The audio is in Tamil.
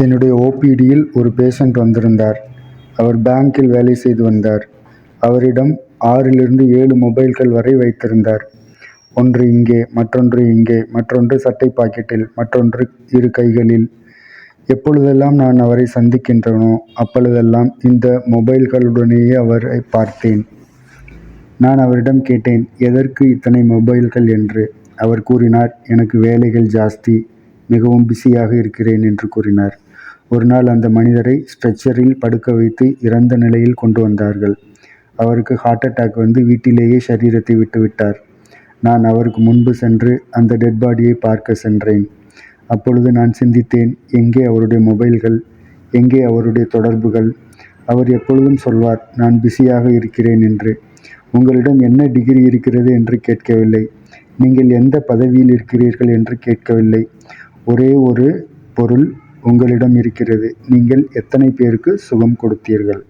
என்னுடைய ஓபிடியில் ஒரு பேஷண்ட் வந்திருந்தார். அவர் பேங்கில் வேலை செய்து வந்தார். அவரிடம் ஆறிலிருந்து ஏழு மொபைல்கள் வரை வைத்திருந்தார். ஒன்று இங்கே மற்றொன்று இங்கே மற்றொன்று சட்டை பாக்கெட்டில் மற்றொன்று இரு கைகளில். எப்பொழுதெல்லாம் நான் அவரை சந்திக்கின்றனோ அப்பொழுதெல்லாம் இந்த மொபைல்களுடனேயே அவரை பார்த்தேன். நான் அவரிடம் கேட்டேன் எதற்கு இத்தனை மொபைல்கள் என்று. அவர் கூறினார் எனக்கு வேலைகள் ஜாஸ்தி மிகவும் பிஸியாக இருக்கிறேன் என்று கூறினார். ஒரு நாள் அந்த மனிதரை ஸ்ட்ரெச்சரில் படுக்க வைத்து இறந்த நிலையில் கொண்டு வந்தார்கள். அவருக்கு ஹார்ட் அட்டாக் வந்து வீட்டிலேயே சரீரத்தை விட்டுவிட்டார் நான் அவருக்கு முன்பு சென்று அந்த டெட் பாடியை பார்க்க சென்றேன். அப்பொழுது நான் சிந்தித்தேன் எங்கே அவருடைய மொபைல்கள் எங்கே அவருடைய தொடர்புகள்? அவர் எப்பொழுதும் சொல்வார் நான் பிஸியாக இருக்கிறேன் என்று. உங்களிடம் என்ன டிகிரி இருக்கிறது? என்று கேட்கவில்லை. நீங்கள் எந்த பதவியில் இருக்கிறீர்கள்? என்று கேட்கவில்லை. ஒரே ஒரு பொருள் உங்களிடம் இருக்கிறது. நீங்கள் எத்தனை பேருக்கு சுகம் கொடுத்தீர்கள்?